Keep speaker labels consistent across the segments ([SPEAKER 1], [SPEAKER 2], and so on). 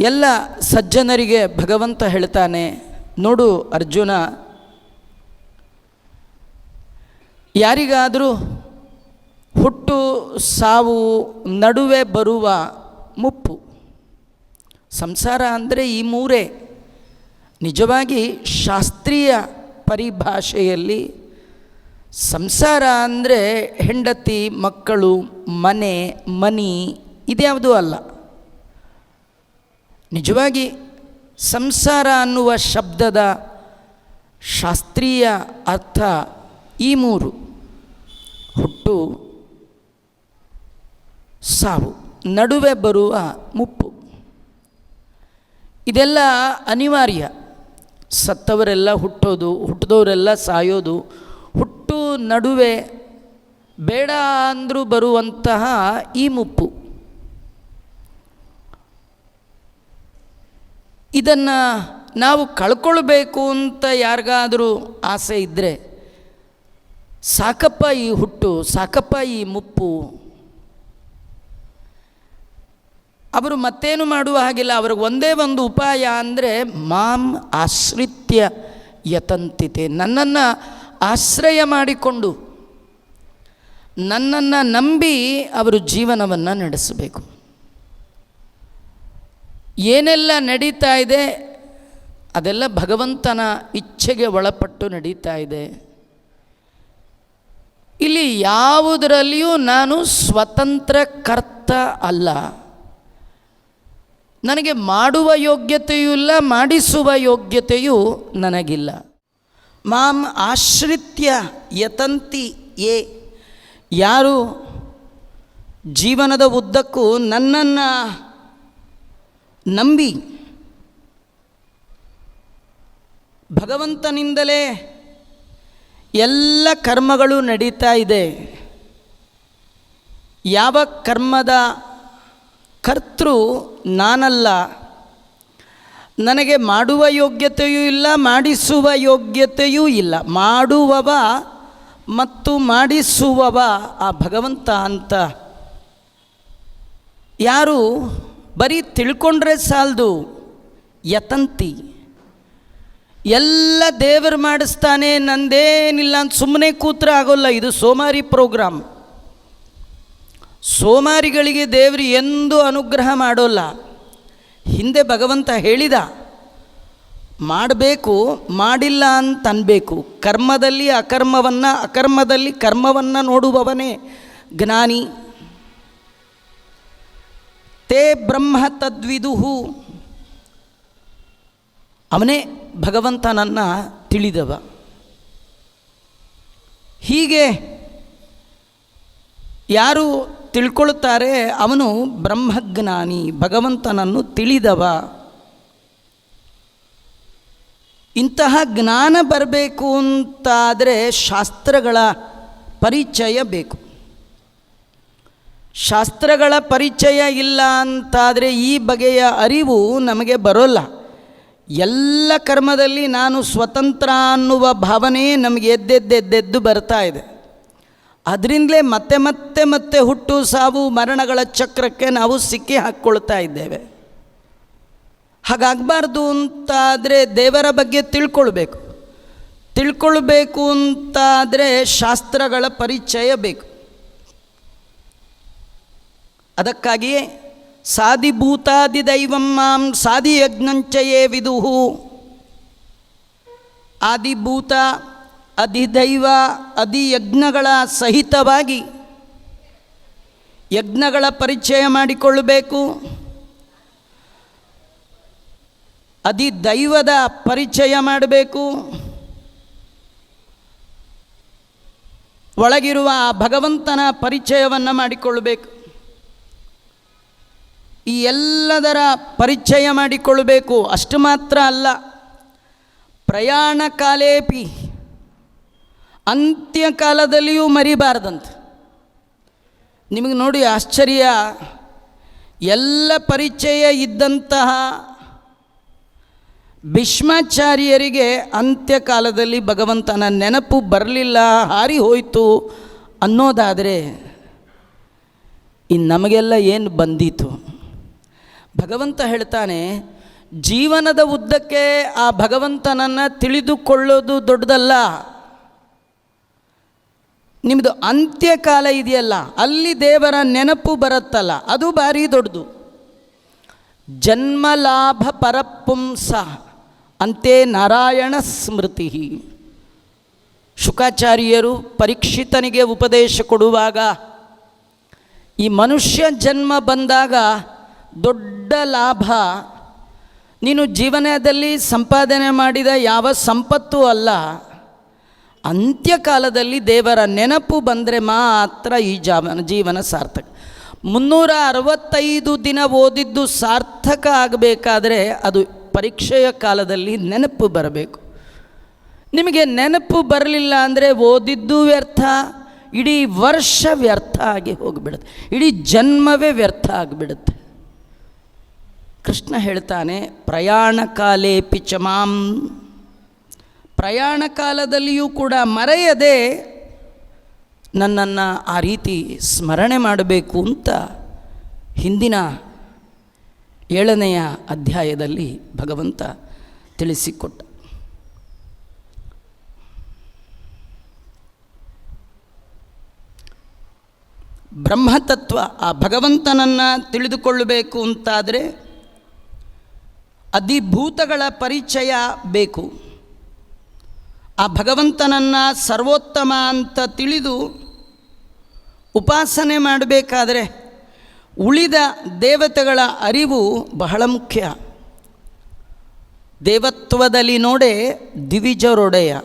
[SPEAKER 1] ಎಲ್ಲ ಸಜ್ಜನರಿಗೆ ಭಗವಂತ ಹೇಳ್ತಾನೆ, ನೋಡು ಅರ್ಜುನ, ಯಾರಿಗಾದರೂ ಹುಟ್ಟು, ಸಾವು, ನಡುವೆ ಬರುವ ಮುಪ್ಪು, ಸಂಸಾರ ಅಂದರೆ ಈ ಮೂರೇ, ನಿಜವಾಗಿ ಶಾಸ್ತ್ರೀಯ ಪರಿಭಾಷೆಯಲ್ಲಿ ಸಂಸಾರ ಅಂದರೆ ಹೆಂಡತಿ, ಮಕ್ಕಳು, ಮನೆ, ಮನಿ, ಇದ್ಯಾವುದೂ ಅಲ್ಲ. ನಿಜವಾಗಿ ಸಂಸಾರ ಅನ್ನುವ ಶಬ್ದದ ಶಾಸ್ತ್ರೀಯ ಅರ್ಥ ಈ ಮೂರು. ಹುಟ್ಟು, ಸಾವು, ನಡುವೆ ಬರುವ ಮುಪ್ಪು. ಇದೆಲ್ಲ ಅನಿವಾರ್ಯ. ಸತ್ತವರೆಲ್ಲ ಹುಟ್ಟೋದು ಹುಟ್ಟಿದವರೆಲ್ಲ ಸಾಯೋದು, ಹುಟ್ಟು ನಡುವೆ ಬೇಡ ಅಂದರೂ ಬರುವಂತಹ ಈ ಮುಪ್ಪು. ಇದನ್ನು ನಾವು ಕಳ್ಕೊಳ್ಬೇಕು ಅಂತ ಯಾರಿಗಾದರೂ ಆಸೆ ಇದ್ದರೆ ಸಾಕಪ್ಪ ಈ ಹುಟ್ಟು, ಸಾಕಪ್ಪ ಈ ಮುಪ್ಪು. ಅವರು ಮತ್ತೇನು ಮಾಡುವ ಹಾಗಿಲ್ಲ ಅವ್ರಿಗೆ ಒಂದೇ ಒಂದು ಉಪಾಯ ಅಂದರೆ ಮಾಂ ಆಶ್ರಿತ್ಯ ಯತಂತಿತೆ. ನನ್ನನ್ನು ಆಶ್ರಯ ಮಾಡಿಕೊಂಡು ನನ್ನನ್ನು ನಂಬಿ ಅವರು ಜೀವನವನ್ನು ನಡೆಸಬೇಕು. ಏನೆಲ್ಲ ನಡೀತಾ ಇದೆ, ಅದೆಲ್ಲ ಭಗವಂತನ ಇಚ್ಛೆಗೆ ಒಳಪಟ್ಟು ನಡೀತಾ ಇದೆ. ಇಲ್ಲಿ ಯಾವುದರಲ್ಲಿಯೂ ನಾನು ಸ್ವತಂತ್ರ ಕರ್ತ ಅಲ್ಲ. ನನಗೆ ಮಾಡುವ ಯೋಗ್ಯತೆಯೂ ಇಲ್ಲ, ಮಾಡಿಸುವ ಯೋಗ್ಯತೆಯೂ ನನಗಿಲ್ಲ. ಮಾಂ ಆಶ್ರಿತ್ಯ ಯತಂತಿ ಏ ಯಾರು ಜೀವನದ ಉದ್ದಕ್ಕೂ ನನ್ನನ್ನು ನಂಬಿ. ಭಗವಂತನಿಂದಲೇ ಎಲ್ಲ ಕರ್ಮಗಳು ನಡೀತಾ ಇದೆ. ಯಾವ ಕರ್ಮದ ಕರ್ತೃ ನಾನಲ್ಲ. ನನಗೆ ಮಾಡುವ ಯೋಗ್ಯತೆಯೂ ಇಲ್ಲ, ಮಾಡಿಸುವ ಯೋಗ್ಯತೆಯೂ ಇಲ್ಲ. ಮಾಡುವವ ಮತ್ತು ಮಾಡಿಸುವವ ಆ ಭಗವಂತ ಅಂತ. ಯಾರು ಬರೀ ತಿಳ್ಕೊಂಡ್ರೆ ಸಾಲದು. ಯತಂತಿ. ಎಲ್ಲ ದೇವರು ಮಾಡಿಸ್ತಾನೆ, ನಂದೇನಿಲ್ಲ ಅಂತ ಸುಮ್ಮನೆ ಕೂತ್ರೆ ಆಗೋಲ್ಲ. ಇದು ಸೋಮಾರಿ ಪ್ರೋಗ್ರಾಮ್. ಸೋಮಾರಿಗಳಿಗೆ ದೇವರು ಎಂದೂ ಅನುಗ್ರಹ ಮಾಡೋಲ್ಲ. ಹಿಂದೆ ಭಗವಂತ ಹೇಳಿದ, ಮಾಡಬೇಕು, ಮಾಡಿಲ್ಲ ಅಂತ ಅನ್ಬೇಕು. ಕರ್ಮದಲ್ಲಿ ಅಕರ್ಮವನ್ನು, ಅಕರ್ಮದಲ್ಲಿ ಕರ್ಮವನ್ನು ನೋಡುವವನೇ ಜ್ಞಾನಿ. ತೇ ಬ್ರಹ್ಮ ತದ್ವಿದುಹು ಅವನೇ ಭಗವಂತನನ್ನು ತಿಳಿದವ. ಹೀಗೆ ಯಾರು ತಿಳ್ಕೊಳ್ತಾರೆ ಅವನು ಬ್ರಹ್ಮಜ್ಞಾನಿ, ಭಗವಂತನನ್ನು ತಿಳಿದವ. ಇಂತಹ ಜ್ಞಾನ ಬರಬೇಕು ಅಂತಾದರೆ ಶಾಸ್ತ್ರಗಳ ಪರಿಚಯ ಬೇಕು. ಶಾಸ್ತ್ರಗಳ ಪರಿಚಯ ಇಲ್ಲ ಅಂತಾದರೆ ಈ ಬಗೆಯ ಅರಿವು ನಮಗೆ ಬರೋಲ್ಲ. ಎಲ್ಲ ಕರ್ಮದಲ್ಲಿ ನಾನು ಸ್ವತಂತ್ರ ಅನ್ನುವ ಭಾವನೆ ನಮಗೆ ಎದ್ದೆದ್ದೆದ್ದೆದ್ದು ಬರ್ತಾ ಇದೆ. ಅದರಿಂದಲೇ ಮತ್ತೆ ಮತ್ತೆ ಮತ್ತೆ ಹುಟ್ಟು ಸಾವು ಮರಣಗಳ ಚಕ್ರಕ್ಕೆ ನಾವು ಸಿಕ್ಕಿ ಹಾಕ್ಕೊಳ್ತಾ ಇದ್ದೇವೆ. ಹಾಗಾಗಬಾರ್ದು ಅಂತಾದರೆ ದೇವರ ಬಗ್ಗೆ ತಿಳ್ಕೊಳ್ಬೇಕು. ತಿಳ್ಕೊಳ್ಬೇಕು ಅಂತಾದರೆ ಶಾಸ್ತ್ರಗಳ ಪರಿಚಯ ಬೇಕು. ಅದಕ್ಕಾಗಿಯೇ ಸಾಧಿಭೂತಾದಿ ದೈವಂ ಮಾಂ ಸಾಧಿಯಜ್ಞಂಚಯೇ ವಿದುಹು. ಆದಿಭೂತ, ಅಧಿದೈವ, ಅಧಿಯಜ್ಞಗಳ ಸಹಿತವಾಗಿ ಯಜ್ಞಗಳ ಪರಿಚಯ ಮಾಡಿಕೊಳ್ಳಬೇಕು. ಅಧಿದೈವದ ಪರಿಚಯ ಮಾಡಬೇಕು. ಒಳಗಿರುವ ಭಗವಂತನ ಪರಿಚಯವನ್ನು ಮಾಡಿಕೊಳ್ಳಬೇಕು. ಈ ಎಲ್ಲದರ ಪರಿಚಯ ಮಾಡಿಕೊಳ್ಳಬೇಕು. ಅಷ್ಟು ಮಾತ್ರ ಅಲ್ಲ. ಪ್ರಯಾಣ ಕಾಲೇಪಿ ಅಂತ್ಯಕಾಲದಲ್ಲಿಯೂ ಮರಿಬಾರ್ದಂತೆ. ನಿಮಗೆ ನೋಡಿ ಆಶ್ಚರ್ಯ. ಎಲ್ಲ ಪರಿಚಯ ಇದ್ದಂತಹ ಭೀಷ್ಮಾಚಾರ್ಯರಿಗೆ ಅಂತ್ಯಕಾಲದಲ್ಲಿ ಭಗವಂತನ ನೆನಪು ಬರಲಿಲ್ಲ, ಹಾರಿ ಹೋಯಿತು ಅನ್ನೋದಾದರೆ ಇನ್ನು ನಮಗೆಲ್ಲ ಏನು ಬಂದೀತು? ಭಗವಂತ ಹೇಳ್ತಾನೆ, ಜೀವನದ ಉದ್ದಕ್ಕೆ ಆ ಭಗವಂತನನ್ನು ತಿಳಿದುಕೊಳ್ಳೋದು ದೊಡ್ಡದಲ್ಲ. ನಿಮ್ಮದು ಅಂತ್ಯಕಾಲ ಇದೆಯಲ್ಲ, ಅಲ್ಲಿ ದೇವರ ನೆನಪು ಬರುತ್ತಲ್ಲ, ಅದು ಭಾರಿ ದೊಡ್ಡದು. ಜನ್ಮಲಾಭ ಪರಪುಂಸ, ಅಂತೆ ನಾರಾಯಣ ಸ್ಮೃತಿ. ಶುಕಾಚಾರ್ಯರು ಪರೀಕ್ಷಿತನಿಗೆ ಉಪದೇಶ ಕೊಡುವಾಗ, ಈ ಮನುಷ್ಯ ಜನ್ಮ ಬಂದಾಗ ದೊಡ್ಡ ಲಾಭ. ನೀನು ಜೀವನದಲ್ಲಿ ಸಂಪಾದನೆ ಮಾಡಿದ ಯಾವ ಸಂಪತ್ತು ಅಲ್ಲ. ಅಂತ್ಯಕಾಲದಲ್ಲಿ ದೇವರ ನೆನಪು ಬಂದರೆ ಮಾತ್ರ ಈ ಜಾವನ ಜೀವನ ಸಾರ್ಥಕ. ಮುನ್ನೂರ ಅರವತ್ತೈದು ದಿನ ಓದಿದ್ದು ಸಾರ್ಥಕ ಆಗಬೇಕಾದ್ರೆ ಅದು ಪರೀಕ್ಷೆಯ ಕಾಲದಲ್ಲಿ ನೆನಪು ಬರಬೇಕು. ನಿಮಗೆ ನೆನಪು ಬರಲಿಲ್ಲ ಅಂದರೆ ಓದಿದ್ದು ವ್ಯರ್ಥ, ಇಡೀ ವರ್ಷ ವ್ಯರ್ಥ ಆಗಿ ಹೋಗಿಬಿಡುತ್ತೆ. ಇಡೀ ಜನ್ಮವೇ ವ್ಯರ್ಥ ಆಗಿಬಿಡುತ್ತೆ. ಕೃಷ್ಣ ಹೇಳ್ತಾನೆ, ಪ್ರಯಾಣ ಕಾಲೇ ಪಿಚಮಾಂ ಪ್ರಯಾಣ ಕಾಲದಲ್ಲಿಯೂ ಕೂಡ ಮರೆಯದೆ ನನ್ನನ್ನು ಆ ರೀತಿ ಸ್ಮರಣೆ ಮಾಡಬೇಕು ಅಂತ ಹಿಂದಿನ ಏಳನೆಯ ಅಧ್ಯಾಯದಲ್ಲಿ ಭಗವಂತ ತಿಳಿಸಿಕೊಟ್ಟ. ಬ್ರಹ್ಮತತ್ವ ಆ ಭಗವಂತನನ್ನು ತಿಳಿದುಕೊಳ್ಳಬೇಕು ಅಂತಾದರೆ ಅಧಿಭೂತಗಳ ಪರಿಚಯ ಬೇಕು. ಆ ಭಗವಂತನನ್ನು ಸರ್ವೋತ್ತಮ ಅಂತ ತಿಳಿದು ಉಪಾಸನೆ ಮಾಡಬೇಕಾದರೆ ಉಳಿದ ದೇವತೆಗಳ ಅರಿವು ಬಹಳ ಮುಖ್ಯ. ದೇವತ್ವದಲ್ಲಿ ನೋಡೆ ದಿವಿಜರೊಡೆಯ.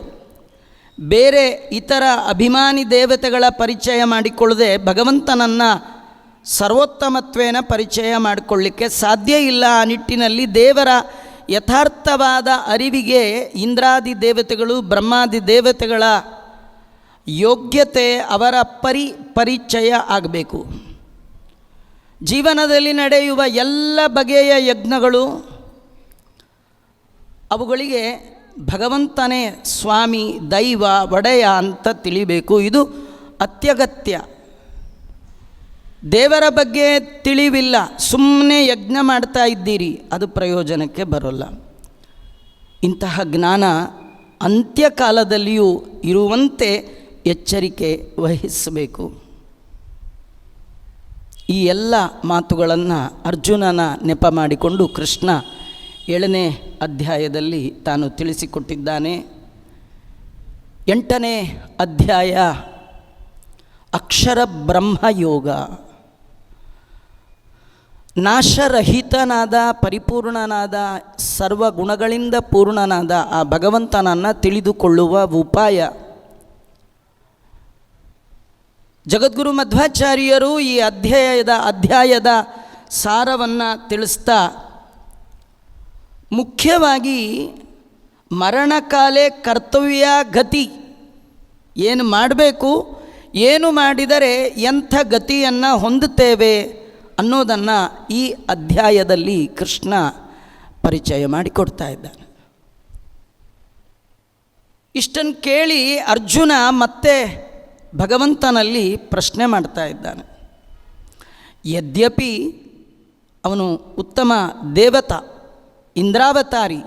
[SPEAKER 1] ಬೇರೆ ಇತರ ಅಭಿಮಾನಿ ದೇವತೆಗಳ ಪರಿಚಯ ಮಾಡಿಕೊಳ್ಳದೆ ಭಗವಂತನನ್ನು ಸರ್ವೋತ್ತಮತ್ವೇನ ಪರಿಚಯ ಮಾಡಿಕೊಳ್ಳಿಕ್ಕೆ ಸಾಧ್ಯ ಇಲ್ಲ ಆ ನಿಟ್ಟಿನಲ್ಲಿ ದೇವರ ಯಥಾರ್ಥವಾದ ಅರಿವಿಗೆ ಇಂದ್ರಾದಿ ದೇವತೆಗಳು, ಬ್ರಹ್ಮಾದಿ ದೇವತೆಗಳ ಯೋಗ್ಯತೆ ಅವರ ಪರಿ ಪರಿಚಯ ಆಗಬೇಕು. ಜೀವನದಲ್ಲಿ ನಡೆಯುವ ಎಲ್ಲ ಬಗೆಯ ಯಜ್ಞಗಳು ಅವುಗಳಿಗೆ ಭಗವಂತನೇ ಸ್ವಾಮಿ, ದೈವ, ಒಡೆಯ ಅಂತ ತಿಳಿಬೇಕು. ಇದು ಅತ್ಯಗತ್ಯ. ದೇವರ ಬಗ್ಗೆ ತಿಳಿವಿಲ್ಲ ಸುಮ್ಮನೆ ಯಜ್ಞ ಮಾಡ್ತಾ ಇದ್ದೀರಿ, ಅದು ಪ್ರಯೋಜನಕ್ಕೆ ಬರೋಲ್ಲ. ಇಂತಹ ಜ್ಞಾನ ಅಂತ್ಯಕಾಲದಲ್ಲಿಯೂ ಇರುವಂತೆ ಎಚ್ಚರಿಕೆ ವಹಿಸಬೇಕು. ಈ ಎಲ್ಲ ಮಾತುಗಳನ್ನು ಅರ್ಜುನನ ನೆಪ ಮಾಡಿಕೊಂಡು ಕೃಷ್ಣ ಏಳನೇ ಅಧ್ಯಾಯದಲ್ಲಿ ತಾನು ತಿಳಿಸಿಕೊಟ್ಟಿದ್ದಾನೆ. ಎಂಟನೇ ಅಧ್ಯಾಯ, ಅಕ್ಷರ ಬ್ರಹ್ಮಯೋಗ. ನಾಶರಹಿತನಾದ, ಪರಿಪೂರ್ಣನಾದ, ಸರ್ವ ಗುಣಗಳಿಂದ ಪೂರ್ಣನಾದ ಆ ಭಗವಂತನನ್ನು ತಿಳಿದುಕೊಳ್ಳುವ ಉಪಾಯ. ಜಗದ್ಗುರು ಮಧ್ವಾಚಾರ್ಯರು ಈ ಅಧ್ಯಾಯದ ಅಧ್ಯಾಯದ ಸಾರವನ್ನು ತಿಳಿಸ್ತಾ, ಮುಖ್ಯವಾಗಿ ಮರಣಕಾಲೇ ಕರ್ತವ್ಯ ಗತಿ. ಏನು ಮಾಡಬೇಕು? ಏನು ಮಾಡಿದರೆ ಎಂಥ ಗತಿಯನ್ನು ಹೊಂದುತ್ತೇವೆ? ಅನ್ನೋದನ್ನು ಈ ಅಧ್ಯಾಯದಲ್ಲಿ ಕೃಷ್ಣ ಪರಿಚಯ ಮಾಡಿಕೊಡ್ತಾ ಇದ್ದಾನೆ. ಇಷ್ಟನ್ನು ಕೇಳಿ ಅರ್ಜುನ ಮತ್ತೆ ಭಗವಂತನಲ್ಲಿ ಪ್ರಶ್ನೆ ಮಾಡ್ತಾ ಇದ್ದಾನೆ. ಯದ್ಯಪಿ ಅವನು ಉತ್ತಮ ದೇವತ, ಇಂದ್ರಾವತಾರಿ,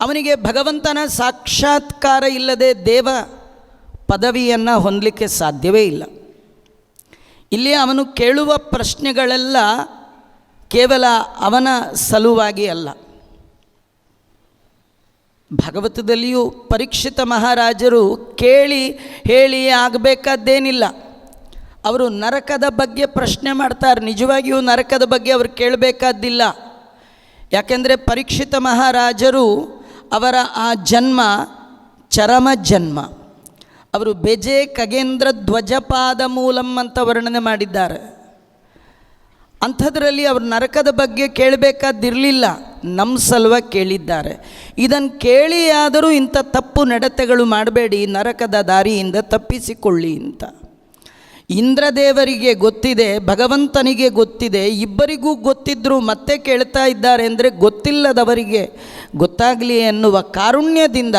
[SPEAKER 1] ಅವನಿಗೆ ಭಗವಂತನ ಸಾಕ್ಷಾತ್ಕಾರ ಇಲ್ಲದೆ ದೇವ ಪದವಿಯನ್ನು ಹೊಂದಲಿಕ್ಕೆ ಸಾಧ್ಯವೇ ಇಲ್ಲ. ಇಲ್ಲಿ ಅವನು ಕೇಳುವ ಪ್ರಶ್ನೆಗಳೆಲ್ಲ ಕೇವಲ ಅವನ ಸಲುವಾಗಿ ಅಲ್ಲ. ಭಗವತದಲ್ಲಿಯೂ ಪರೀಕ್ಷಿತ ಮಹಾರಾಜರು ಕೇಳಿ ಹೇಳಿ ಆಗಬೇಕಾದ್ದೇನಿಲ್ಲ. ಅವರು ನರಕದ ಬಗ್ಗೆ ಪ್ರಶ್ನೆ ಮಾಡ್ತಾರೆ. ನಿಜವಾಗಿಯೂ ನರಕದ ಬಗ್ಗೆ ಅವರು ಕೇಳಬೇಕಾದ್ದಿಲ್ಲ. ಯಾಕೆಂದರೆ ಪರೀಕ್ಷಿತ ಮಹಾರಾಜರು ಅವರ ಆ ಜನ್ಮ ಚರಮ ಜನ್ಮ. ಅವರು ಬೆಜೆ ಖಗೇಂದ್ರ ಧ್ವಜಪಾದ ಮೂಲಂ ಅಂತ ವರ್ಣನೆ ಮಾಡಿದ್ದಾರೆ. ಅಂಥದ್ರಲ್ಲಿ ಅವರು ನರಕದ ಬಗ್ಗೆ ಕೇಳಬೇಕಾದಿರಲಿಲ್ಲ ನಮ್ಮ ಸಲುವ ಕೇಳಿದ್ದಾರೆ. ಇದನ್ನು ಕೇಳಿಯಾದರೂ ಇಂಥ ತಪ್ಪು ನಡತೆಗಳು ಮಾಡಬೇಡಿ, ನರಕದ ದಾರಿಯಿಂದ ತಪ್ಪಿಸಿಕೊಳ್ಳಿ ಅಂತ. ಇಂದ್ರದೇವರಿಗೆ ಗೊತ್ತಿದೆ, ಭಗವಂತನಿಗೆ ಗೊತ್ತಿದೆ, ಇಬ್ಬರಿಗೂ ಗೊತ್ತಿದ್ದರೂ ಮತ್ತೆ ಕೇಳ್ತಾ ಇದ್ದಾರೆ ಅಂದರೆ ಗೊತ್ತಿಲ್ಲದವರಿಗೆ ಗೊತ್ತಾಗಲಿ ಎನ್ನುವ ಕಾರುಣ್ಯದಿಂದ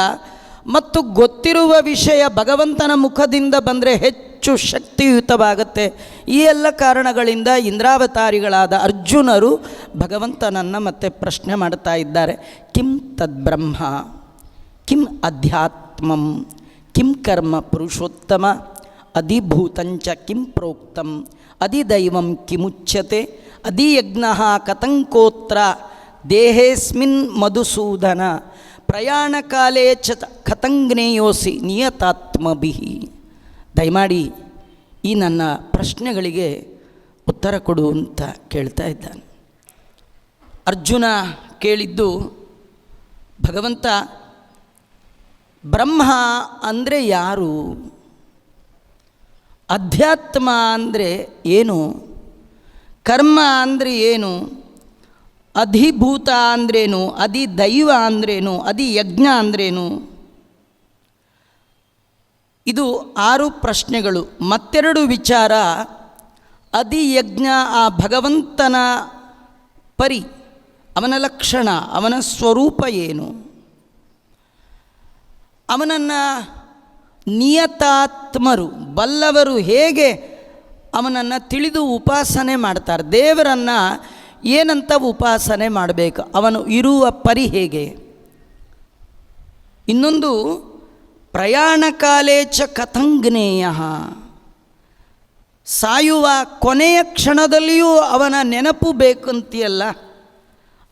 [SPEAKER 1] ಮತ್ತು ಗೊತ್ತಿರುವ ವಿಷಯ ಭಗವಂತನ ಮುಖದಿಂದ ಬಂದರೆ ಹೆಚ್ಚು ಶಕ್ತಿಯುತವಾಗುತ್ತೆ. ಈ ಎಲ್ಲ ಕಾರಣಗಳಿಂದ ಇಂದ್ರಾವತಾರಿಗಳಾದ ಅರ್ಜುನರು ಭಗವಂತನನ್ನು ಮತ್ತೆ ಪ್ರಶ್ನೆ ಮಾಡ್ತಾ ಇದ್ದಾರೆ. ಕಿಂ ತದ್ಬ್ರಹ್ಮ ಕಿಂ ಅಧ್ಯಾತ್ಮಂ, ಕಿಂ ಕರ್ಮ ಪುರುಷೋತ್ತಮ ಅಧಿಭೂತಂಚ ಕಿಂ ಪ್ರೋಕ್ತಂ ಅಧಿದೈವಂ ಕಿಮುಚ್ಯತೆ ಅಧಿಯಜ್ಞ ಕತಂಕೋತ್ರ ದೇಹೇಸ್ಮಿನ್ ಮಧುಸೂದನ ಪ್ರಯಾಣಕಾಲೇ ಚತ ಕತಂಗ್ನೇಯೋಸಿ ನಿಯತಾತ್ಮಭಿ ದಯಮಾಡಿ ಈ ನನ್ನ ಪ್ರಶ್ನೆಗಳಿಗೆ ಉತ್ತರ ಕೊಡು ಅಂತ ಕೇಳ್ತಾ ಇದ್ದಾನೆ. ಅರ್ಜುನ ಕೇಳಿದ್ದು, ಭಗವಂತ, ಬ್ರಹ್ಮ ಅಂದರೆ ಯಾರು? ಅಧ್ಯಾತ್ಮ ಅಂದರೆ ಏನು? ಕರ್ಮ ಅಂದರೆ ಏನು? ಅಧಿಭೂತ ಅಂದ್ರೇನು? ಅಧಿ ದೈವ ಅಂದ್ರೇನು? ಅಧಿ ಯಜ್ಞ ಅಂದ್ರೇನು? ಇದು ಆರು ಪ್ರಶ್ನೆಗಳು. ಮತ್ತೆರಡು ವಿಚಾರ ಅಧಿಯಜ್ಞ ಆ ಭಗವಂತನ ಪರಿ, ಅವನ ಲಕ್ಷಣ, ಅವನ ಸ್ವರೂಪ ಏನು? ಅವನನ್ನು ನಿಯತಾತ್ಮರು, ಬಲ್ಲವರು ಹೇಗೆ ಅವನನ್ನು ತಿಳಿದು ಉಪಾಸನೆ ಮಾಡ್ತಾರೆ? ದೇವರನ್ನು ಏನಂತ ಉಪಾಸನೆ ಮಾಡಬೇಕು? ಅವನು ಇರುವ ಪರಿ ಹೇಗೆ? ಇನ್ನೊಂದು ಪ್ರಯಾಣ ಕಾಲೇ ಚ ಕಥಂಗ್ನೇಯ. ಸಾಯುವ ಕೊನೆಯ ಕ್ಷಣದಲ್ಲಿಯೂ ಅವನ ನೆನಪು ಬೇಕಂತೀಯಲ್ಲ?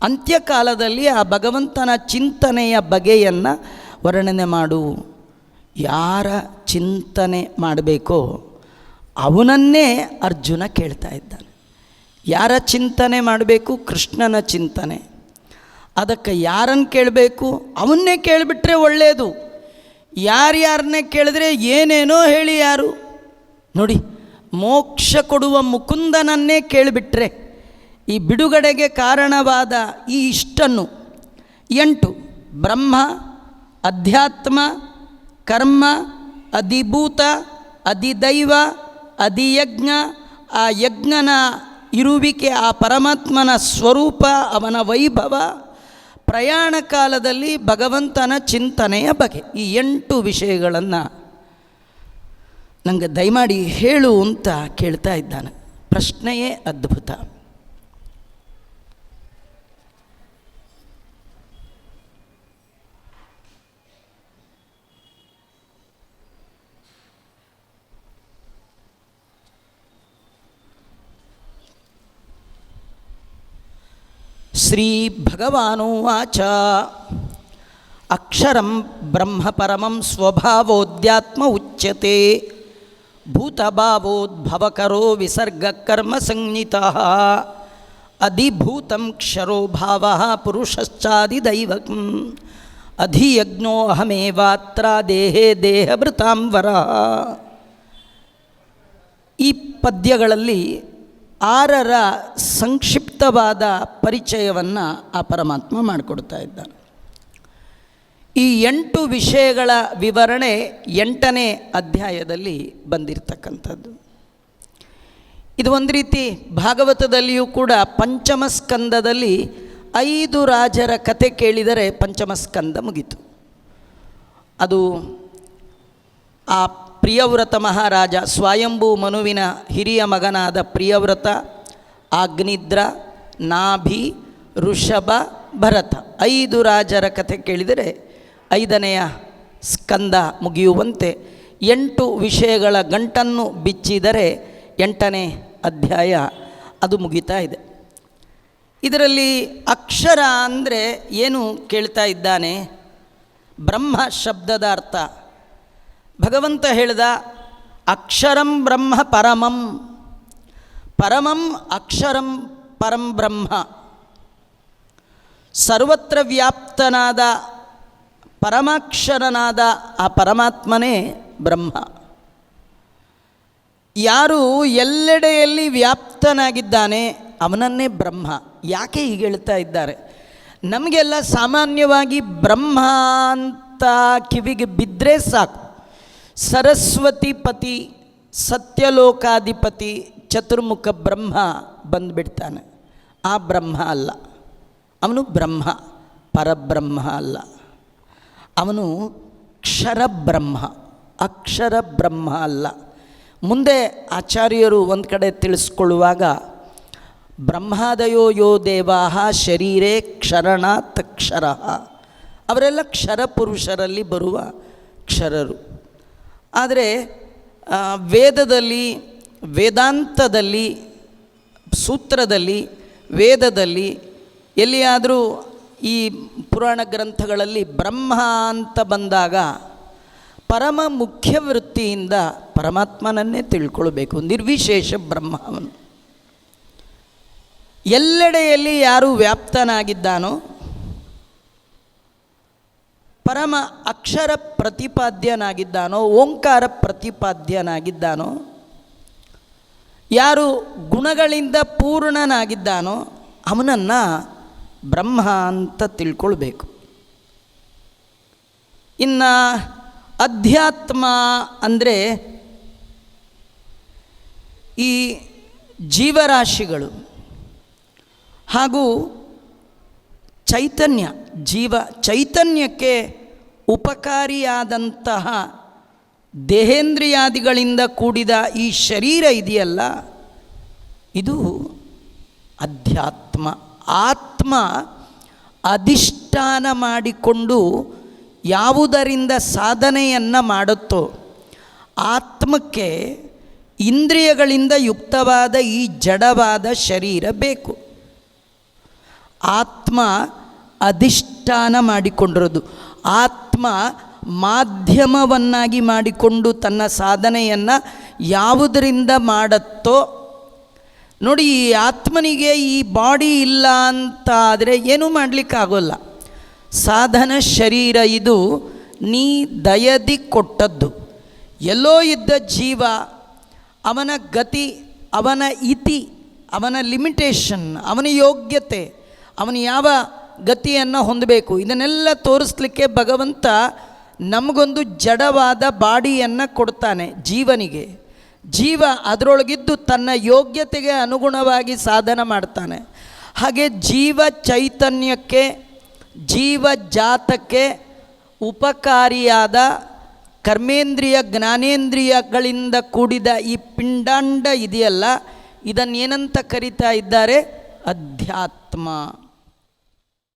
[SPEAKER 1] ಅಂತ್ಯಕಾಲದಲ್ಲಿ ಆ ಭಗವಂತನ ಚಿಂತನೆಯ ಬಗೆಯನ್ನು ವರ್ಣನೆ ಮಾಡು. ಯಾರ ಚಿಂತನೆ ಮಾಡಬೇಕೋ ಅವನನ್ನೇ ಅರ್ಜುನ ಕೇಳ್ತಾ ಇದ್ದಾನೆ. ಯಾರ ಚಿಂತನೆ ಮಾಡಬೇಕು? ಕೃಷ್ಣನ ಚಿಂತನೆ. ಅದಕ್ಕೆ ಯಾರನ್ನು ಕೇಳಬೇಕು? ಅವನ್ನೇ ಕೇಳಿಬಿಟ್ರೆ ಒಳ್ಳೆಯದು ಯಾರ್ಯಾರನ್ನೇ ಕೇಳಿದ್ರೆ ಏನೇನೋ ಹೇಳಿ ಯಾರು? ನೋಡಿ, ಮೋಕ್ಷ ಕೊಡುವ ಮುಕುಂದನನ್ನೇ ಕೇಳಿಬಿಟ್ರೆ ಈ ಬಿಡುಗಡೆಗೆ ಕಾರಣವಾದ ಈ ಇಷ್ಟನ್ನು ಎಂಟು, ಬ್ರಹ್ಮ, ಅಧ್ಯಾತ್ಮ, ಕರ್ಮ, ಅಧಿಭೂತ, ಅಧಿದೈವ, ಅಧಿಯಜ್ಞ, ಆ ಯಜ್ಞನ ಇರುವಿಕೆ, ಆ ಪರಮಾತ್ಮನ ಸ್ವರೂಪ, ಅವನ ವೈಭವ, ಪ್ರಯಾಣ ಕಾಲದಲ್ಲಿ ಭಗವಂತನ ಚಿಂತನೆಯ ಬಗೆ. ಈ ಎಂಟು ವಿಷಯಗಳನ್ನು ನನಗೆ ದಯಮಾಡಿ ಹೇಳು ಅಂತ ಕೇಳ್ತಾ ಇದ್ದಾನೆ. ಪ್ರಶ್ನೆಯೇ ಅದ್ಭುತ. ಶ್ರೀಭಗವಾನುವಾಚ. ಅಕ್ಷರಂ ಬ್ರಹ್ಮ ಪರಮಂ ಸ್ವಭಾವೋದ್ಯಾತ್ಮ ಉಚ್ಯತೆ. ಭೂತಭಾವೋದ್ಭವಕರೋ ವಿಸರ್ಗಕರ್ಮ ಸಂಹಿತ. ಅಧಿಭೂತಂ ಕ್ಷರೋ ಭಾವ ಪುರುಷಶ್ಚಾದಿದೈವಕಂ ಅಧಿಯಜ್ಞೋ ಅಹಮೇವಾತ್ರ ದೇಹೇ ದೇಹಭೃತಾಂಬರ ಈ ಪದ್ಯಗಳಲ್ಲಿ ಆರರ ಸಂಕ್ಷಿಪ್ತವಾದ ಪರಿಚಯವನ್ನು ಆ ಪರಮಾತ್ಮ ಮಾಡಿಕೊಡ್ತಾ ಇದ್ದಾನೆ. ಈ ಎಂಟು ವಿಷಯಗಳ ವಿವರಣೆ ಎಂಟನೇ ಅಧ್ಯಾಯದಲ್ಲಿ ಬಂದಿರತಕ್ಕಂಥದ್ದು. ಇದು ಒಂದು ರೀತಿ ಭಾಗವತದಲ್ಲಿಯೂ ಕೂಡ ಪಂಚಮ ಸ್ಕಂದದಲ್ಲಿ ಐದು ರಾಜರ ಕತೆ ಕೇಳಿದರೆ ಪಂಚಮ ಸ್ಕಂದ ಮುಗೀತು. ಅದು ಆ ಪ್ರಿಯವ್ರತ ಮಹಾರಾಜ, ಸ್ವಯಂಭೂ ಮನುವಿನ ಹಿರಿಯ ಮಗನಾದ ಪ್ರಿಯವ್ರತ ಆಗ್ನಿದ್ರ ನಾಭಿ, ಋಷಭ, ಭರತ. ಐದು ರಾಜರ ಕಥೆ ಕೇಳಿದರೆ ಐದನೆಯ ಸ್ಕಂದ ಮುಗಿಯುವಂತೆ ಎಂಟು ವಿಷಯಗಳ ಗಂಟನ್ನು ಬಿಚ್ಚಿದರೆ ಎಂಟನೇ ಅಧ್ಯಾಯ ಅದು ಮುಗಿತಾ ಇದೆ. ಇದರಲ್ಲಿ ಅಕ್ಷರ ಅಂದರೆ ಏನು ಕೇಳ್ತಾ ಇದ್ದಾನೆ? ಬ್ರಹ್ಮ ಶಬ್ದದ ಅರ್ಥ. ಭಗವಂತ ಹೇಳಿದ, ಅಕ್ಷರಂ ಬ್ರಹ್ಮ ಪರಮಂ. ಪರಮಂ ಅಕ್ಷರಂ ಪರಂ ಬ್ರಹ್ಮ. ಸರ್ವತ್ರ ವ್ಯಾಪ್ತನಾದ, ಪರಮಾಕ್ಷರನಾದ ಆ ಪರಮಾತ್ಮನೇ ಬ್ರಹ್ಮ. ಯಾರು ಎಲ್ಲೆಡೆಯಲ್ಲಿ ವ್ಯಾಪ್ತನಾಗಿದ್ದಾನೆ ಅವನನ್ನೇ ಬ್ರಹ್ಮ. ಯಾಕೆ ಹೀಗೆ ಹೇಳ್ತಾ ಇದ್ದಾರೆ? ನಮಗೆಲ್ಲ ಸಾಮಾನ್ಯವಾಗಿ ಬ್ರಹ್ಮ ಅಂತ ಕಿವಿಗೆ ಬಿದ್ದರೆ ಸಾಕು. ಸರಸ್ವತಿ ಪತಿ, ಸತ್ಯಲೋಕಾಧಿಪತಿ, ಚತುರ್ಮುಖ ಬ್ರಹ್ಮ ಬಂದುಬಿಡ್ತಾನೆ. ಆ ಬ್ರಹ್ಮ ಅಲ್ಲ. ಅವನು ಬ್ರಹ್ಮ, ಪರಬ್ರಹ್ಮ ಅಲ್ಲ. ಅವನು ಕ್ಷರಬ್ರಹ್ಮ ಅಕ್ಷರ ಬ್ರಹ್ಮ ಅಲ್ಲ. ಮುಂದೆ ಆಚಾರ್ಯರು ಒಂದು ಕಡೆ ತಿಳಿಸ್ಕೊಳ್ಳುವಾಗ, ಬ್ರಹ್ಮಾದಯೋ ಯೋ ದೇವಾಹ ಶರೀರೇ ಕ್ಷರಣ ತಕ್ಷರ ಅವರೆಲ್ಲ ಕ್ಷರ ಪುರುಷರಲ್ಲಿ ಬರುವ ಕ್ಷರರು. ಆದರೆ ವೇದದಲ್ಲಿ, ವೇದಾಂತದಲ್ಲಿ, ಸೂತ್ರದಲ್ಲಿ, ವೇದದಲ್ಲಿ ಎಲ್ಲಿಯಾದರೂ ಈ ಪುರಾಣ ಗ್ರಂಥಗಳಲ್ಲಿ ಬ್ರಹ್ಮ ಅಂತ ಬಂದಾಗ ಪರಮ ಮುಖ್ಯ ವೃತ್ತಿಯಿಂದ ಪರಮಾತ್ಮನನ್ನೇ ತಿಳ್ಕೊಳ್ಬೇಕು, ನಿರ್ವಿಶೇಷ ಬ್ರಹ್ಮವನ್ನು. ಎಲ್ಲೆಡೆಯಲ್ಲಿ ಯಾರು ವ್ಯಾಪ್ತನಾಗಿದ್ದಾನೋ ಪರಮ ಅಕ್ಷರ ಪ್ರತಿಪಾದ್ಯನಾಗಿದ್ದಾನೋ, ಓಂಕಾರ ಪ್ರತಿಪಾದ್ಯನಾಗಿದ್ದಾನೋ, ಯಾರು ಗುಣಗಳಿಂದ ಪೂರ್ಣನಾಗಿದ್ದಾನೋ, ಅವನನ್ನು ಬ್ರಹ್ಮ ಅಂತ ತಿಳ್ಕೊಳ್ಬೇಕು. ಇನ್ನು ಅಧ್ಯಾತ್ಮ ಅಂದರೆ ಈ ಜೀವರಾಶಿಗಳು ಹಾಗೂ ಚೈತನ್ಯ, ಜೀವ ಚೈತನ್ಯಕ್ಕೆ ಉಪಕಾರಿಯಾದಂತಹ ದೇಹೇಂದ್ರಿಯಾದಿಗಳಿಂದ ಕೂಡಿದ ಈ ಶರೀರ ಇದೆಯಲ್ಲ, ಇದು ಅಧ್ಯಾತ್ಮ. ಆತ್ಮ ಅಧಿಷ್ಠಾನ ಮಾಡಿಕೊಂಡು ಯಾವುದರಿಂದ ಸಾಧನೆಯನ್ನು ಮಾಡುತ್ತೋ, ಆತ್ಮಕ್ಕೆ ಇಂದ್ರಿಯಗಳಿಂದ ಯುಕ್ತವಾದ ಈ ಜಡವಾದ ಶರೀರ ಬೇಕು. ಆತ್ಮ ಅಧಿಷ್ಠಾನ ಮಾಡಿಕೊಂಡಿರೋದು. ಆತ್ಮ ಮಾಧ್ಯಮವನ್ನಾಗಿ ಮಾಡಿಕೊಂಡು ತನ್ನ ಸಾಧನೆಯನ್ನು ಯಾವುದರಿಂದ ಮಾಡುತ್ತೋ, ನೋಡಿ ಈ ಆತ್ಮನಿಗೆ ಈ ಬಾಡಿ ಇಲ್ಲ ಅಂತ ಆದರೆ ಏನೂ ಮಾಡಲಿಕ್ಕಾಗೋಲ್ಲ. ಸಾಧನ ಶರೀರ ಇದು ನೀ ದಯದಿ ಕೊಟ್ಟದ್ದು. ಎಲ್ಲೋ ಇದ್ದ ಜೀವ, ಅವನ ಗತಿ, ಅವನ ಇತಿ, ಅವನ ಲಿಮಿಟೇಷನ್ ಅವನ ಯೋಗ್ಯತೆ, ಅವನು ಯಾವ ಗತಿಯನ್ನು ಹೊಂದಬೇಕು. ಇದನ್ನೆಲ್ಲ ತೋರಿಸ್ಲಿಕ್ಕೆ ಭಗವಂತ ನಮಗೊಂದು ಜಡವಾದ ಬಾಡಿಯನ್ನು ಕೊಡ್ತಾನೆ ಜೀವನಿಗೆ. ಜೀವ ಅದರೊಳಗಿದ್ದು ತನ್ನ ಯೋಗ್ಯತೆಗೆ ಅನುಗುಣವಾಗಿ ಸಾಧನ ಮಾಡ್ತಾನೆ. ಹಾಗೆ ಜೀವ ಚೈತನ್ಯಕ್ಕೆ, ಜೀವ ಜಾತಕ್ಕೆ ಉಪಕಾರಿಯಾದ ಕರ್ಮೇಂದ್ರಿಯ, ಜ್ಞಾನೇಂದ್ರಿಯಗಳಿಂದ ಕೂಡಿದ ಈ ಪಿಂಡಾಂಡ ಇದೆಯಲ್ಲ, ಇದನ್ನೇನಂತ ಕರಿತಾ ಇದ್ದಾರೆ? ಅಧ್ಯಾತ್ಮ.